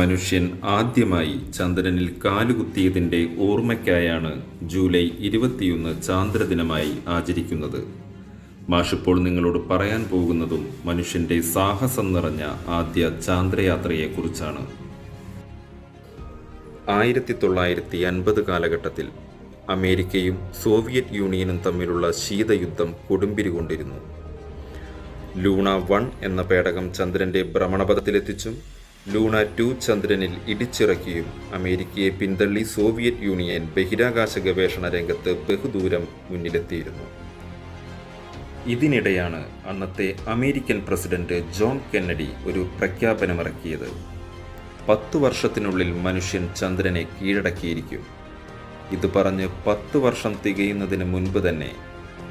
മനുഷ്യൻ ആദ്യമായി ചന്ദ്രനിൽ കാലുകുത്തിയതിന്റെ ഓർമ്മയ്ക്കായാണ് ജൂലൈ ഇരുപത്തിയൊന്ന് ചാന്ദ്രദിനമായി ആചരിക്കുന്നത്. മാഷിപ്പോൾ നിങ്ങളോട് പറയാൻ പോകുന്നതും മനുഷ്യന്റെ സാഹസം നിറഞ്ഞ ആദ്യ ചാന്ദ്രയാത്രയെക്കുറിച്ചാണ്. ആയിരത്തി തൊള്ളായിരത്തി അൻപത് കാലഘട്ടത്തിൽ അമേരിക്കയും സോവിയറ്റ് യൂണിയനും തമ്മിലുള്ള ശീതയുദ്ധം കൊടുമ്പിരികൊണ്ടിരുന്നു. ലൂണ വൺ എന്ന പേടകം ചന്ദ്രന്റെ ഭ്രമണപഥത്തിലെത്തിച്ചും ലൂണ ടു ചന്ദ്രനിൽ ഇടിച്ചിറക്കിയും അമേരിക്കയെ പിന്തള്ളി സോവിയറ്റ് യൂണിയൻ ബഹിരാകാശ ഗവേഷണ രംഗത്ത് ബഹുദൂരം മുന്നിലെത്തിയിരുന്നു. ഇതിനിടെയാണ് അന്നത്തെ അമേരിക്കൻ പ്രസിഡന്റ് ജോൺ കെന്നഡി ഒരു പ്രഖ്യാപനമിറക്കിയത്. പത്തു വർഷത്തിനുള്ളിൽ മനുഷ്യൻ ചന്ദ്രനെ കീഴടക്കിയിരിക്കും. ഇത് പറഞ്ഞ് പത്ത് വർഷം തികയുന്നതിന് മുൻപ് തന്നെ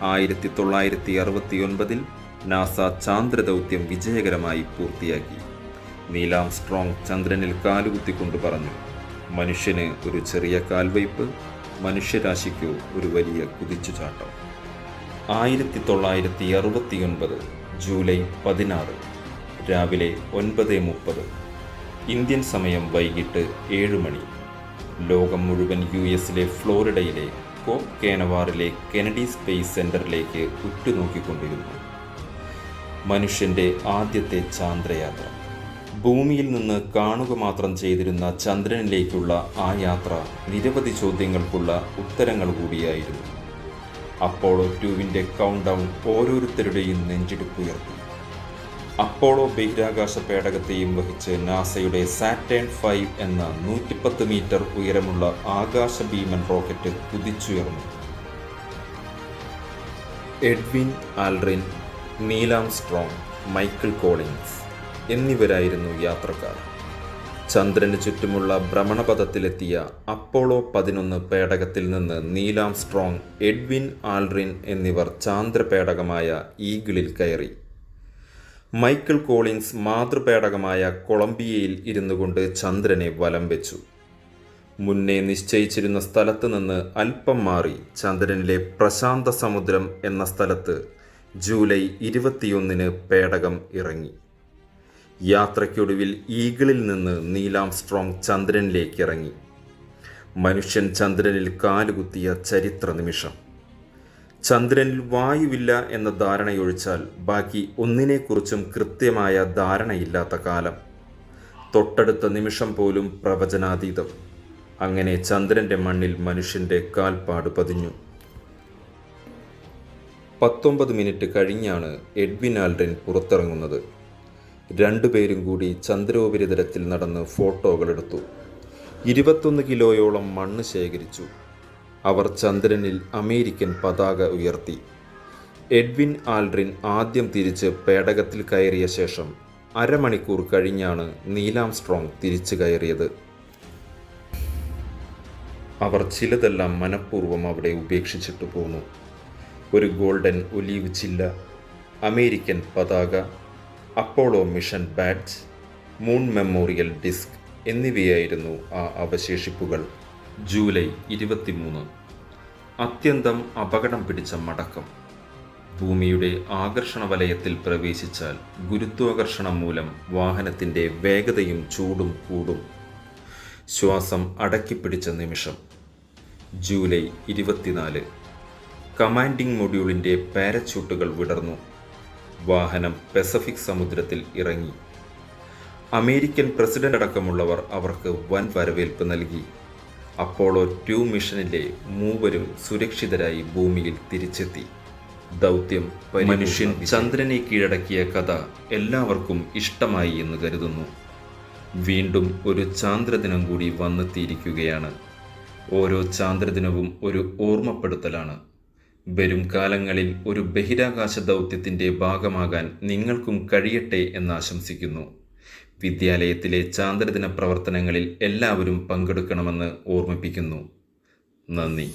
ആയിരത്തി തൊള്ളായിരത്തി അറുപത്തി ഒൻപതിൽ നാസ ചാന്ദ്രദൗത്യം വിജയകരമായി പൂർത്തിയാക്കി. നീലാം സ്ട്രോങ് ചന്ദ്രനിൽ കാലുകുത്തിക്കൊണ്ട് പറഞ്ഞു മനുഷ്യന് ഒരു ചെറിയ കാൽവയ്പ് മനുഷ്യരാശിക്കു ഒരു വലിയ കുതിച്ചുചാട്ടം. ആയിരത്തി തൊള്ളായിരത്തി അറുപത്തിയൊൻപത് ജൂലൈ പതിനാറ് രാവിലെ ഒൻപത് മുപ്പത് ഇന്ത്യൻ സമയം വൈകിട്ട് ഏഴ് മണി. ലോകം മുഴുവൻ യു എസിലെ ഫ്ലോറിഡയിലെ കോപ് കേനവാറിലെ കെനഡി സ്പേസ് സെന്ററിലേക്ക് ഉറ്റുനോക്കിക്കൊണ്ടിരുന്നു. മനുഷ്യന്റെ ആദ്യത്തെ ചാന്ദ്രയാത്ര. ഭൂമിയിൽ നിന്ന് കാണുക മാത്രം ചെയ്തിരുന്ന ചന്ദ്രനിലേക്കുള്ള ആ യാത്ര നിരവധി ചോദ്യങ്ങൾക്കുള്ള ഉത്തരങ്ങൾ കൂടിയായിരുന്നു. അപ്പോളോ ടുവിന്റെ കൗണ്ട് ഡൗൺ ഓരോരുത്തരുടെയും നെഞ്ചിടിപ്പുയർത്തി അപ്പോളോ ബഹിരാകാശ പേടകത്തെയും വഹിച്ച് നാസയുടെ സാറ്റേൺ ഫൈവ് എന്ന നൂറ്റിപ്പത്ത് മീറ്റർ ഉയരമുള്ള ആകാശ ഭീമൻ rocket കുതിച്ചുയർന്നു. Edwin Aldrin Neil Armstrong Michael Collins. എന്നിവരായിരുന്നു യാത്രക്കാർ. ചന്ദ്രന് ചുറ്റുമുള്ള ഭ്രമണപഥത്തിലെത്തിയ അപ്പോളോ പതിനൊന്ന് പേടകത്തിൽ നിന്ന് നീലാം സ്ട്രോങ് എഡ്വിൻ ആൽറിൻ എന്നിവർ ചാന്ദ്രപേടകമായ ഈഗിളിൽ കയറി. മൈക്കിൾ കോളിൻസ് മാതൃപേടകമായ കൊളംബിയയിൽ ഇരുന്നു കൊണ്ട് ചന്ദ്രനെ വലം വെച്ചു. മുന്നേ നിശ്ചയിച്ചിരുന്ന സ്ഥലത്ത് നിന്ന് അല്പം മാറി ചന്ദ്രനിലെ പ്രശാന്ത സമുദ്രം എന്ന സ്ഥലത്ത് ജൂലൈ ഇരുപത്തിയൊന്നിന് പേടകം ഇറങ്ങി. യാത്രയ്ക്കൊടുവിൽ ഈഗിളിൽ നിന്ന് നീലാം സ്ട്രോങ് ചന്ദ്രനിലേക്ക് ഇറങ്ങി മനുഷ്യൻ ചന്ദ്രനിൽ കാലുകുത്തിയ ചരിത്ര നിമിഷം ചന്ദ്രനിൽ വായുവില്ല എന്ന ധാരണയൊഴിച്ചാൽ ബാക്കി ഒന്നിനെക്കുറിച്ചും കൃത്യമായ ധാരണയില്ലാത്ത കാലം. തൊട്ടടുത്ത നിമിഷം പോലും പ്രവചനാതീതം. അങ്ങനെ ചന്ദ്രന്റെ മണ്ണിൽ മനുഷ്യന്റെ കാൽപ്പാട് പതിഞ്ഞു. പത്തൊമ്പത് മിനിറ്റ് കഴിഞ്ഞാണ് എഡ്വിൻ ആൽഡ്രിൻ പുറത്തിറങ്ങുന്നത്. രണ്ടുപേരും കൂടി ചന്ദ്രോപരിതലത്തിൽ നടന്ന് ഫോട്ടോകളെടുത്തു. ഇരുപത്തൊന്ന് കിലോയോളം മണ്ണ് ശേഖരിച്ചു. അവർ ചന്ദ്രനിൽ അമേരിക്കൻ പതാക ഉയർത്തി. എഡ്വിൻ ആൽഡ്രിൻ ആദ്യം തിരിച്ച് പേടകത്തിൽ കയറിയ ശേഷം അരമണിക്കൂർ കഴിഞ്ഞാണ് നീലാം സ്ട്രോങ് തിരിച്ചു കയറിയത്. അവർ ചിലതെല്ലാം മനഃപൂർവം അവിടെ ഉപേക്ഷിച്ചിട്ട് പോന്നു. ഒരു ഗോൾഡൻ ഒലീവ് ചില്ല അമേരിക്കൻ പതാക Apollo mission badge moon memorial disc എന്നിവയായിരുന്നു ആ അവശേഷിപ്പുകൾ. ജൂലൈ ഇരുപത്തിമൂന്ന്. അത്യന്തം അപകടം പിടിച്ച മടക്കം. ഭൂമിയുടെ ആകർഷണ വലയത്തിൽ പ്രവേശിച്ചാൽ ഗുരുത്വാകർഷണം മൂലം വാഹനത്തിന്റെ വേഗതയും ചൂടും കൂടും. ശ്വാസം അടക്കിപ്പിടിച്ച നിമിഷം. ജൂലൈ ഇരുപത്തിനാല്. കമാൻഡിംഗ് മൊഡ്യൂളിന്റെ പാരച്യൂട്ടുകൾ വിടർന്നു. വാഹനം പസഫിക് സമുദ്രത്തിൽ ഇറങ്ങി. അമേരിക്കൻ പ്രസിഡന്റ് അടക്കമുള്ളവർ അവർക്ക് വൻ വരവേൽപ്പ് നൽകി. അപ്പോളോ ടു മിഷനിലെ മൂവരും സുരക്ഷിതരായി ഭൂമിയിൽ തിരിച്ചെത്തി. ദൗത്യം മനുഷ്യൻ ചന്ദ്രനെ കീഴടക്കിയ കഥ എല്ലാവർക്കും ഇഷ്ടമായി എന്ന് കരുതുന്നു. വീണ്ടും ഒരു ചാന്ദ്രദിനം കൂടി വന്നെത്തിയിരിക്കുകയാണ്. ഓരോ ചാന്ദ്രദിനവും ഒരു ഓർമ്മപ്പെടുത്തലാണ്. വരും കാലങ്ങളിൽ ഒരു ബഹിരാകാശ ദൗത്യത്തിന്റെ ഭാഗമാകാൻ നിങ്ങൾക്കും കഴിയട്ടെ എന്നാശംസിക്കുന്നു വിദ്യാലയത്തിലെ ചാന്ദ്രദിന പ്രവർത്തനങ്ങളിൽ എല്ലാവരും പങ്കെടുക്കണമെന്ന് ഓർമ്മിപ്പിക്കുന്നു. നന്ദി.